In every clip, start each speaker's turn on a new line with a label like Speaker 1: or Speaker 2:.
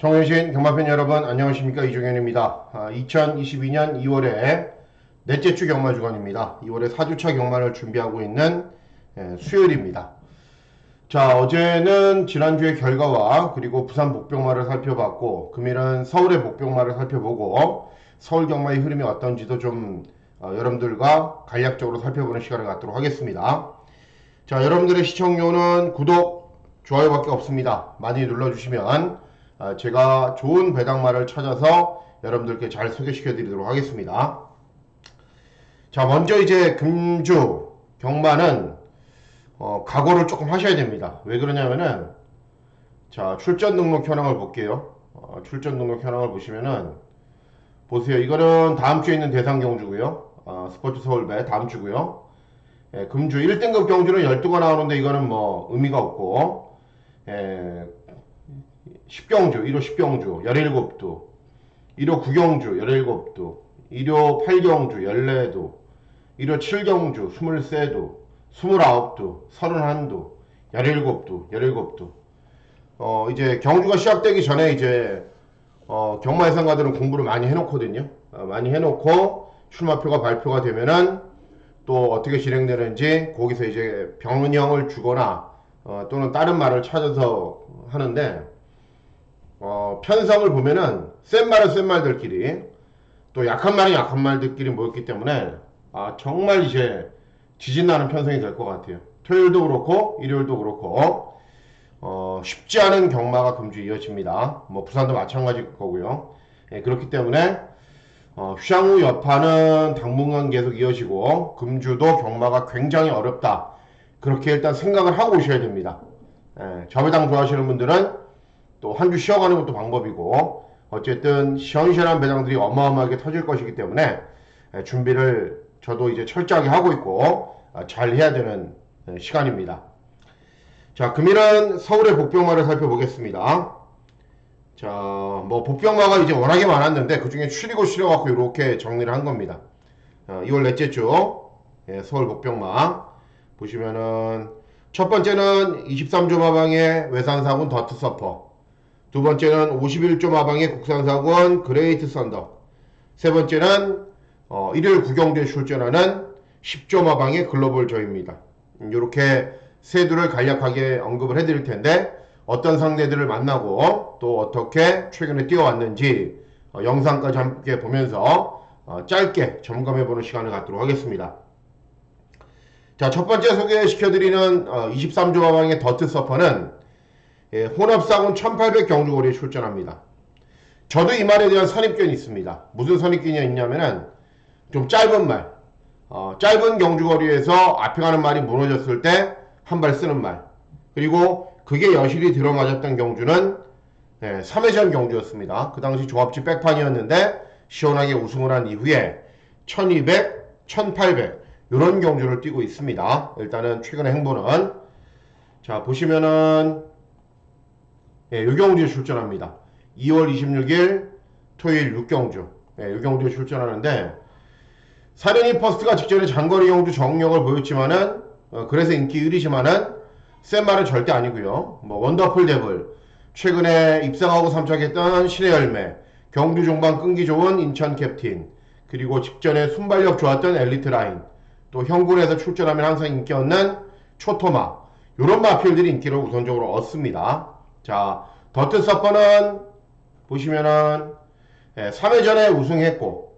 Speaker 1: 정현신 경마팬 여러분 안녕하십니까 이종현입니다. 아, 2022년 2월에 넷째 주 경마 주간입니다. 2월에 4주차 경마를 준비하고 있는 예, 수요일입니다. 자 어제는 지난주의 결과와 그리고 부산 복병마를 살펴봤고 금일은 서울의 복병마를 살펴보고 서울 경마의 흐름이 어떤지도 좀 어, 여러분들과 간략적으로 살펴보는 시간을 갖도록 하겠습니다. 자 여러분들의 시청료는 구독, 좋아요밖에 없습니다. 많이 눌러주시면 아, 제가 좋은 배당마를 찾아서 여러분들께 잘 소개시켜 드리도록 하겠습니다. 자, 먼저 이제 금주 경마는 어, 각오를 조금 하셔야 됩니다. 왜 그러냐면은 자, 출전 등록 현황을 볼게요. 어, 출전 등록 현황을 보시면은 보세요. 이거는 다음 주에 있는 대상 경주고요. 어, 스포츠 서울배 다음 주고요. 예, 금주 1등급 경주는 12가 나오는데 이거는 뭐 의미가 없고 예, 10경주, 1호 10경주 17도, 1호 9경주 17도, 1호 8경주 14도, 1호 7경주 23도, 29도, 31도, 17도, 17도. 어, 이제 경주가 시작되기 전에 이제 어, 경마 예상가들은 공부를 많이 해놓거든요. 어, 많이 해놓고 출마표가 발표가 되면은 또 어떻게 진행되는지 거기서 이제 병원형을 주거나 어, 또는 다른 말을 찾아서 하는데 어, 편성을 보면은 센 말은 센 말들끼리 또 약한 말은 약한 말들끼리 모였기 때문에 아, 정말 이제 지진나는 편성이 될 것 같아요. 토요일도 그렇고 일요일도 그렇고 어, 쉽지 않은 경마가 금주 이어집니다. 뭐 부산도 마찬가지일 거고요. 예, 그렇기 때문에 어, 샹후 여파는 당분간 계속 이어지고 금주도 경마가 굉장히 어렵다. 그렇게 일단 생각을 하고 오셔야 됩니다. 예, 자배당 좋아하시는 분들은 또 한 주 쉬어가는 것도 방법이고 어쨌든 시원시원한 배당들이 어마어마하게 터질 것이기 때문에 예, 준비를 저도 이제 철저하게 하고 있고 아, 잘 해야 되는 예, 시간입니다. 자, 금일은 서울의 복병마를 살펴보겠습니다. 자, 뭐 복병마가 이제 워낙에 많았는데 그 중에 추리고 실어갖고 이렇게 정리를 한 겁니다. 어, 2월 넷째 주 예, 서울 복병마 보시면은 첫 번째는 23조 마방의 외산사군 더트 서퍼 두 번째는 51조 마방의 국산사군 그레이트 썬더 세 번째는 어, 일요일 구경주에 출전하는 10조 마방의 글로벌 저입니다. 이렇게 세두를 간략하게 언급을 해드릴 텐데 어떤 상대들을 만나고 또 어떻게 최근에 뛰어왔는지 어, 영상까지 함께 보면서 어, 짧게 점검해보는 시간을 갖도록 하겠습니다. 자, 첫 번째 소개시켜드리는 어, 23조 마방의 더트 서퍼는 예, 혼합사군 1800 경주거리에 출전합니다. 저도 이 말에 대한 선입견이 있습니다. 무슨 선입견이 있냐면은 좀 짧은 말, 어, 짧은 경주거리에서 앞에 가는 말이 무너졌을 때 한 발 쓰는 말, 그리고 그게 여실히 들어맞았던 경주는 예, 3회전 경주였습니다. 그 당시 조합지 백판이었는데 시원하게 우승을 한 이후에 1200, 1800 이런 경주를 뛰고 있습니다. 일단은 최근의 행보는 자 보시면은 예, 요경주에 출전합니다. 2월 26일 토요일 6경주 예, 요경주에 출전하는데 사륜이 퍼스트가 직전에 장거리 경주 정력을 보였지만은 어, 그래서 인기 1위지만은 센 말은 절대 아니고요. 뭐 원더풀 데블 최근에 입상하고 삼착했던 신의 열매 경주 종방 끈기 좋은 인천 캡틴 그리고 직전에 순발력 좋았던 엘리트 라인 또 형군에서 출전하면 항상 인기 없는 초토마 이런 마필들이 인기를 우선적으로 얻습니다. 자 더트 서퍼는 보시면은 예, 3회 전에 우승했고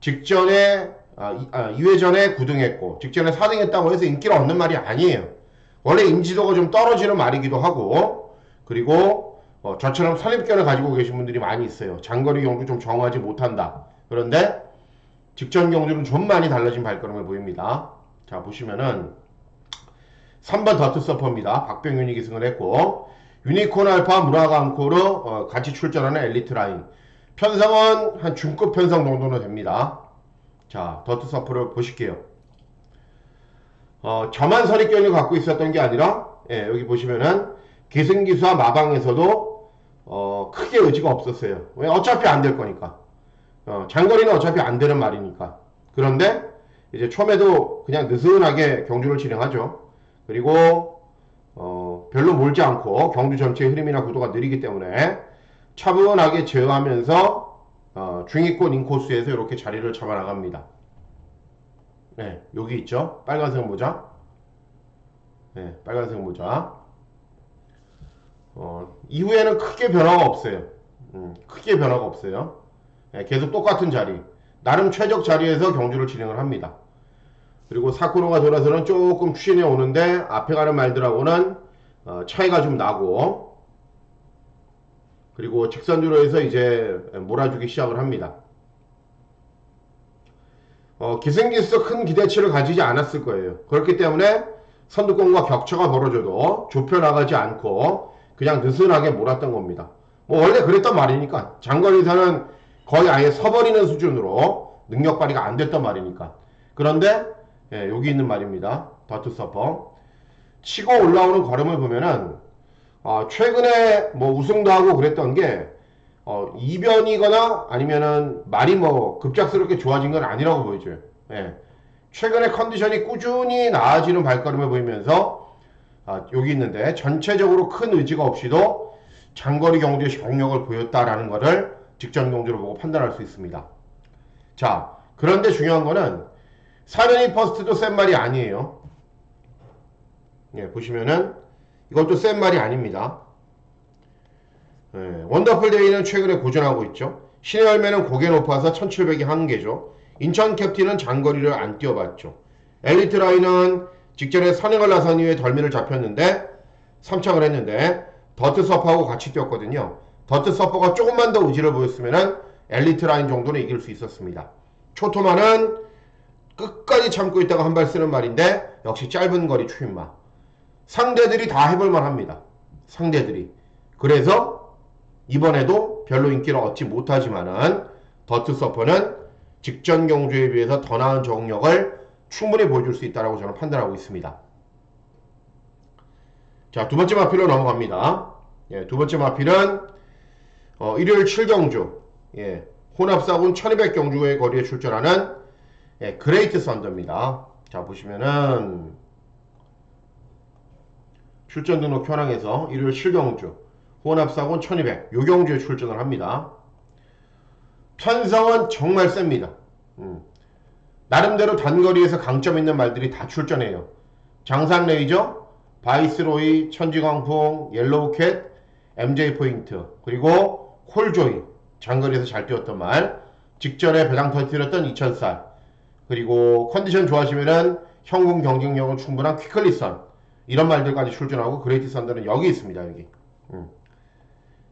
Speaker 1: 직전에 아, 이, 아, 2회 전에 9등했고 직전에 4등했다고 해서 인기를 얻는 말이 아니에요. 원래 인지도가 좀 떨어지는 말이기도 하고 그리고 어, 저처럼 선입견을 가지고 계신 분들이 많이 있어요. 장거리 경주 좀 정하지 못한다. 그런데 직전 경주는 좀 많이 달라진 발걸음을 보입니다. 자 보시면은 3번 더트 서퍼입니다. 박병윤이 기승을 했고 유니콘 알파 앙코르 어, 같이 출전하는 엘리트 라인 편성은 한 중급 편성 정도는 됩니다. 자 더트 서퍼를 보실게요. 어, 저만 선입견을 갖고 있었던 게 아니라 예, 여기 보시면은 계승기수와 마방에서도 어, 크게 의지가 없었어요. 왜 어차피 안 될 거니까. 어, 장거리는 어차피 안 되는 말이니까. 그런데 이제 처음에도 그냥 느슨하게 경주를 진행하죠. 그리고 어, 별로 몰지 않고 경주 전체의 흐름이나 구도가 느리기 때문에 차분하게 제어하면서 어, 중위권 인코스에서 이렇게 자리를 잡아 나갑니다. 네, 여기 있죠. 빨간색 모자. 네, 빨간색 모자. 어, 이후에는 크게 변화가 없어요. 음, 크게 변화가 없어요. 네, 계속 똑같은 자리. 나름 최적 자리에서 경주를 진행을 합니다. 그리고 사쿠노가 돌아서는 조금 추진해 오는데 앞에 가는 말들하고는 어, 차이가 좀 나고 그리고 직선주로 해서 이제 몰아주기 시작을 합니다. 어, 기생기에서 큰 기대치를 가지지 않았을 거예요. 그렇기 때문에 선두권과 격차가 벌어져도 좁혀 나가지 않고 그냥 느슨하게 몰았던 겁니다. 뭐 원래 그랬단 말이니까 장거리에서는 거의 아예 서버리는 수준으로 능력 발휘가 안 됐단 말이니까 그런데 예, 여기 있는 말입니다. 더트 서퍼 치고 올라오는 걸음을 보면은 어, 최근에 뭐 우승도 하고 그랬던 게 어, 이변이거나 아니면은 말이 뭐 급작스럽게 좋아진 건 아니라고 보여줘요. 예. 최근에 컨디션이 꾸준히 나아지는 발걸음을 보이면서 아, 여기 있는데 전체적으로 큰 의지가 없이도 장거리 경주의 경력을 보였다라는 것을 직전 경주로 보고 판단할 수 있습니다. 자, 그런데 중요한 거는 사련이 퍼스트도 센 말이 아니에요. 예, 보시면은 이것도 센 말이 아닙니다. 예, 원더풀 데이는 최근에 고전하고 있죠. 신의 열매는 고개 높아서 1700이 한계죠. 인천 캡틴은 장거리를 안 뛰어봤죠. 엘리트 라인은 직전에 선행을 나선 이후에 덜미를 잡혔는데 3착을 했는데 더트 서퍼하고 같이 뛰었거든요. 더트 서퍼가 조금만 더 의지를 보였으면 엘리트 라인 정도는 이길 수 있었습니다. 초토마는 끝까지 참고 있다가 한 발 쓰는 말인데 역시 짧은 거리 추임마. 상대들이 다 해볼만 합니다. 상대들이. 그래서 이번에도 별로 인기를 얻지 못하지만은 더트 서퍼는 직전 경주에 비해서 더 나은 적응력을 충분히 보여줄 수 있다고 저는 판단하고 있습니다. 자, 두 번째 마필로 넘어갑니다. 예, 두 번째 마필은 어, 일요일 7경주 예, 혼합사군 1200경주의 거리에 출전하는 예, 그레이트 썬더입니다. 자, 보시면은 출전 등록 현황에서 일요일 7경주 혼합사군 1200 요경주에 출전을 합니다. 편성은 정말 셉니다. 음. 나름대로 단거리에서 강점 있는 말들이 다 출전해요. 장산 레이저, 바이스로이, 천지광풍, 옐로우캣, MJ 포인트, 그리고 콜조이 장거리에서 잘 뛰었던 말, 직전에 배당 터뜨렸던 2000살, 그리고 컨디션 좋아지면은 현금 경쟁력은 충분한 퀴클리선 이런 말들까지 출전하고 그레이트 선더는 여기 있습니다 여기. 음.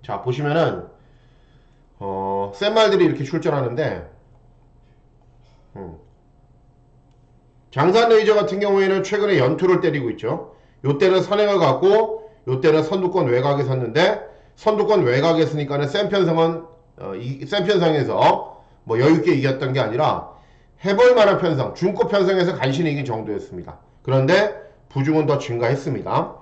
Speaker 1: 자 보시면은 어, 센 말들이 이렇게 출전하는데 음. 장산 레이저 같은 경우에는 최근에 연투를 때리고 있죠. 요때는 선행을 갖고 요때는 선두권 외곽에 섰는데 선두권 외곽에 서니까는 센 편성은 어, 이, 센 편성에서 뭐 여유있게 이겼던 게 아니라 해볼 만한 편성, 중급 편성에서 간신히 이긴 정도였습니다. 그런데 부중은 더 증가했습니다.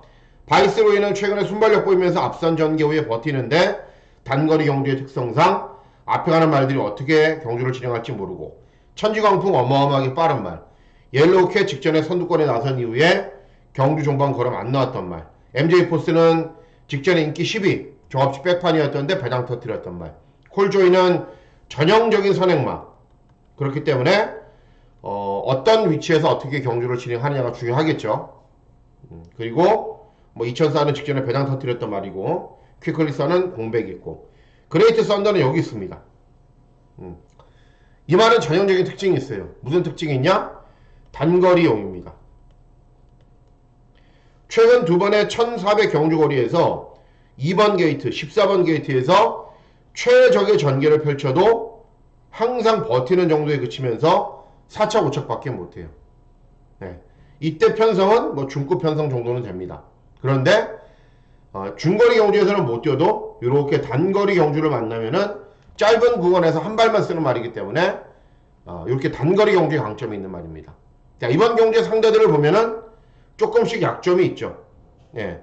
Speaker 1: 바이스로이는 최근에 순발력 보이면서 앞선 전개 후에 버티는데 단거리 경주의 특성상 앞에 가는 말들이 어떻게 경주를 진행할지 모르고 천지광풍 어마어마하게 빠른 말 옐로우캣 직전에 선두권에 나선 이후에 경주 종반 걸음 안 나왔던 말 MJ 포스는 직전에 인기 10위 종합지 백판이었던데 배당 터뜨렸던 말 콜조이는 전형적인 선행마 그렇기 때문에 어, 떤 위치에서 어떻게 경주를 진행하느냐가 중요하겠죠. 음, 그리고 뭐 2004는 직전에 배당 터뜨렸던 말이고 퀴클리서는 공백이 있고 그레이트 썬더는 여기 있습니다. 음, 이 말은 전형적인 특징이 있어요. 무슨 특징이 있냐? 단거리용입니다. 최근 두 번의 1400 경주거리에서 2번 게이트, 14번 게이트에서 최적의 전개를 펼쳐도 항상 버티는 정도에 그치면서 4차 5척밖에 못해요. 네. 이때 편성은 뭐 중급 편성 정도는 됩니다. 그런데 어, 중거리 경주에서는 못 뛰어도 이렇게 단거리 경주를 만나면은 짧은 구간에서 한 발만 쓰는 말이기 때문에 어, 이렇게 단거리 경주의 강점이 있는 말입니다. 자, 이번 경주의 상대들을 보면은 조금씩 약점이 있죠. 예.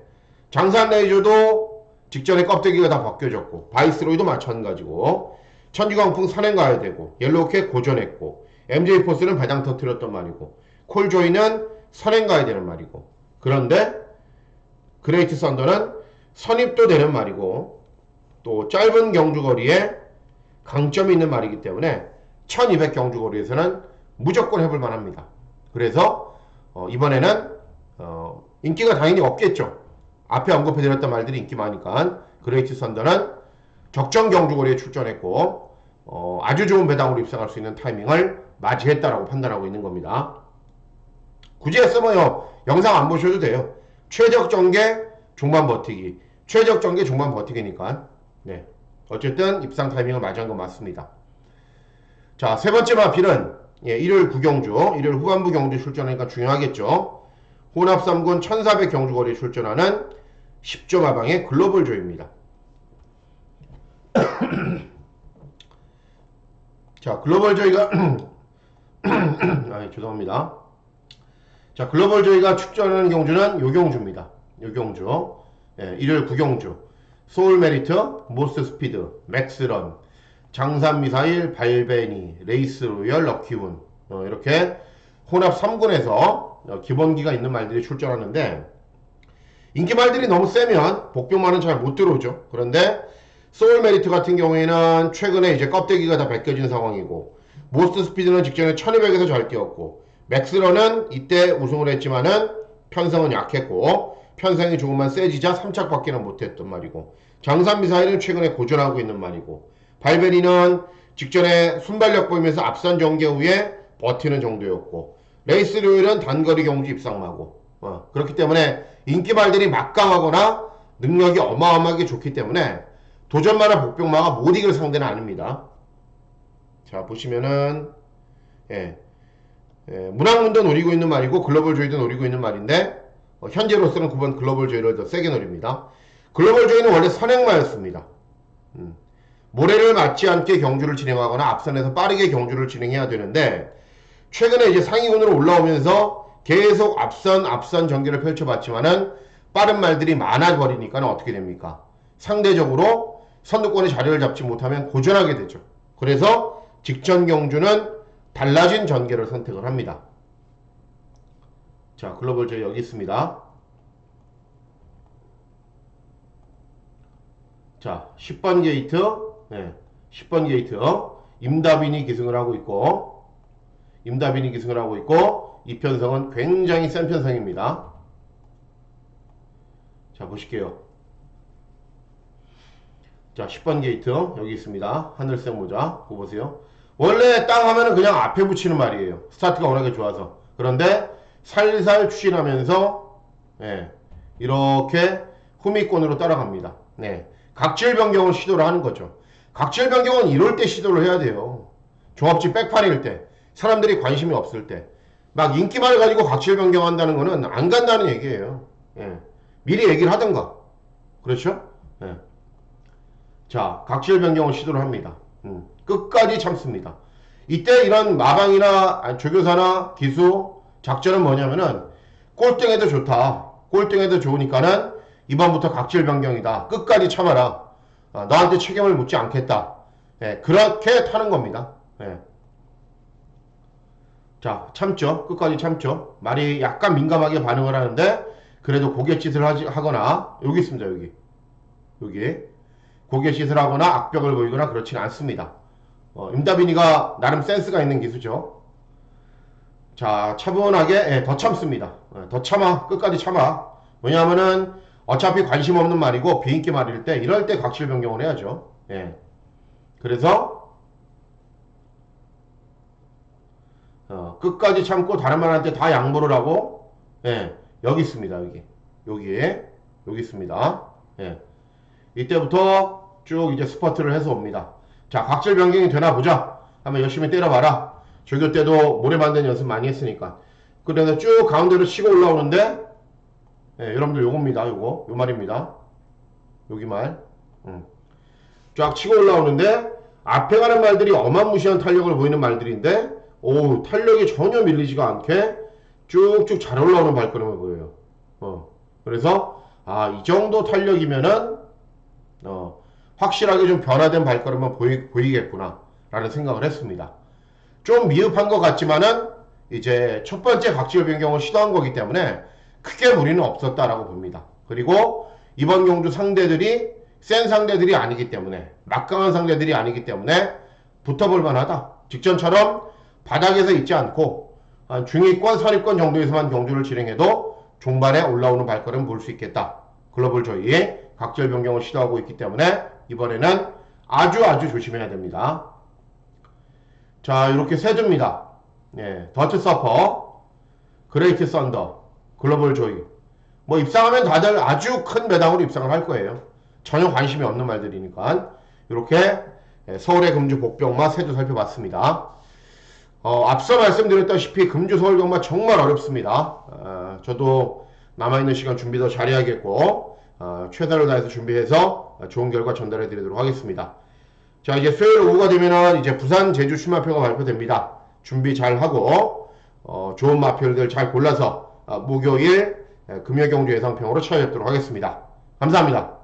Speaker 1: 장산 레이저도 직전에 껍데기가 다 벗겨졌고 바이스로이도 마찬가지고 천지광풍 선행 가야 되고 옐로우캣 고전했고 MJ 포스는 배당 터트렸던 말이고 콜조이는 선행 가야 되는 말이고 그런데 그레이트 썬더는 선입도 되는 말이고 또 짧은 경주거리에 강점이 있는 말이기 때문에 1200 경주거리에서는 무조건 해볼 만합니다. 그래서 어, 이번에는 어, 인기가 당연히 없겠죠. 앞에 언급해드렸던 말들이 인기 많으니까 그레이트 선더는 적정 경주거리에 출전했고 어, 아주 좋은 배당으로 입상할 수 있는 타이밍을 맞이했다라고 판단하고 있는 겁니다. 굳이 했으면요 영상 안 보셔도 돼요. 최적 전개 중반 버티기, 최적 전개 중반 버티기니까 네 어쨌든 입상 타이밍을 맞이한 건 맞습니다. 자 세 번째 마필은 예, 일요일 구경주, 일요일 후반부 경주 출전하니까 중요하겠죠. 혼합 3군 1400 경주 거리에 출전하는 10조 마방의 글로벌 조입니다. 자, 글로벌 조이가 아, 죄송합니다. 자, 글로벌 조이가 출전하는 경주는 요 경주입니다. 요 경주. 예, 일요일 구경주. 소울 메리트, 모스 스피드, 맥스런, 장산 미사일, 발베니, 레이스 로열, 럭키운. 어, 이렇게 혼합 3군에서 어, 기본기가 있는 말들이 출전하는데 인기 말들이 너무 세면 복병만은 잘 못 들어오죠. 그런데 소울 메리트 같은 경우에는 최근에 이제 껍데기가 다 벗겨진 상황이고 모스트 스피드는 직전에 1200에서 잘 뛰었고 맥스런은 이때 우승을 했지만은 편성은 약했고 편성이 조금만 세지자 3착밖에는 못했던 말이고 장산 미사일은 최근에 고전하고 있는 말이고 발베리는 직전에 순발력 보이면서 앞선 전개 후에 버티는 정도였고 레이스 료일은 단거리 경주 입상마고 어, 그렇기 때문에 인기발들이 막강하거나 능력이 어마어마하게 좋기 때문에 도전마나 복병마가 못 이길 상대는 아닙니다. 자 보시면은 예, 예, 문학문도 노리고 있는 말이고 글로벌 조이도 노리고 있는 말인데 어, 현재로서는 9번 글로벌 조이를 더 세게 노립니다. 글로벌 조이는 원래 선행마였습니다. 음, 모래를 맞지 않게 경주를 진행하거나 앞선에서 빠르게 경주를 진행해야 되는데 최근에 이제 상위군으로 올라오면서 계속 앞선 앞선 전개를 펼쳐봤지만은 빠른 말들이 많아 버리니까 어떻게 됩니까? 상대적으로 선두권의 자리를 잡지 못하면 고전하게 되죠. 그래서 직전 경주는 달라진 전개를 선택을 합니다. 자, 글로벌 저희 여기 있습니다. 자, 10번 게이트, 네, 10번 게이트, 임다빈이 기승을 하고 있고, 임다빈이 기승을 하고 있고, 이 편성은 굉장히 센 편성입니다. 자, 보실게요. 자, 10번 게이트, 여기 있습니다. 하늘색 모자, 그거 보세요. 원래 땅 하면은 그냥 앞에 붙이는 말이에요. 스타트가 워낙에 좋아서. 그런데 살살 추진하면서, 예, 이렇게 후미권으로 따라갑니다. 네. 각질 변경을 시도를 하는 거죠. 각질 변경은 이럴 때 시도를 해야 돼요. 종합지 백판일 때, 사람들이 관심이 없을 때, 막 인기말 가지고 각질 변경한다는 거는 안 간다는 얘기예요. 예. 미리 얘기를 하던가. 그렇죠? 예. 자, 각질 변경을 시도를 합니다. 음, 끝까지 참습니다. 이때 이런 마방이나 조교사나 기수 작전은 뭐냐면은 꼴등해도 좋다. 꼴등해도 좋으니까는 이번부터 각질 변경이다. 끝까지 참아라. 어, 너한테 책임을 묻지 않겠다. 예, 그렇게 타는 겁니다. 예. 자, 참죠. 끝까지 참죠. 말이 약간 민감하게 반응을 하는데 그래도 고갯짓을 하지, 하거나 여기 있습니다. 여기. 여기. 고갯짓을 하거나 악벽을 보이거나 그렇지는 않습니다. 어, 임다빈이가 나름 센스가 있는 기수죠. 자, 차분하게 예, 더 참습니다. 예, 더 참아. 끝까지 참아. 왜냐하면은 어차피 관심 없는 말이고 비인기 말일 때 이럴 때 각질 변경을 해야죠. 예. 그래서 어, 끝까지 참고 다른 말한테 다 양보를 하고 예. 여기 있습니다. 여기. 여기에 여기 있습니다. 예. 이때부터 쭉 이제 스퍼트를 해서 옵니다. 자, 각질 변경이 되나 보자. 한번 열심히 때려봐라. 조교 때도 모래 만드는 연습 많이 했으니까. 그래서 쭉 가운데로 치고 올라오는데 예, 여러분들 요겁니다. 요거. 요 말입니다. 여기 말. 음. 쫙 치고 올라오는데 앞에 가는 말들이 어마무시한 탄력을 보이는 말들인데 오 탄력이 전혀 밀리지가 않게 쭉쭉 잘 올라오는 발걸음을 보여요. 어. 그래서 아 이 정도 탄력이면은 어, 확실하게 좀 변화된 발걸음을 보이, 보이겠구나 라는 생각을 했습니다. 좀 미흡한 것 같지만은 이제 첫 번째 각질 변경을 시도한 거기 때문에 크게 무리는 없었다라고 봅니다. 그리고 이번 경주 상대들이 센 상대들이 아니기 때문에 막강한 상대들이 아니기 때문에 붙어볼 만하다. 직전처럼 바닥에서 있지 않고 한 중위권, 선위권 정도에서만 경주를 진행해도 종반에 올라오는 발걸음 볼 수 있겠다. 글로벌 조이 각절 변경을 시도하고 있기 때문에 이번에는 아주 아주 조심해야 됩니다. 자, 이렇게 세 주입니다. 예, 더트 서퍼, 그레이트 썬더, 글로벌 조이. 뭐 입상하면 다들 아주 큰 매당으로 입상을 할 거예요. 전혀 관심이 없는 말들이니까. 이렇게 예, 서울의 금주 복병마 세주 살펴봤습니다. 어, 앞서 말씀드렸다시피 금주 서울 경마 정말 어렵습니다. 어, 저도 남아있는 시간 준비 더 잘해야겠고 어, 최선을 다해서 준비해서 좋은 결과 전달해 드리도록 하겠습니다. 자 이제 수요일 오후가 되면은 이제 부산 제주 슈마표가 발표됩니다. 준비 잘 하고 어, 좋은 마표들 잘 골라서 어, 목요일 에, 금요경주 예상평으로 찾아뵙도록 하겠습니다. 감사합니다.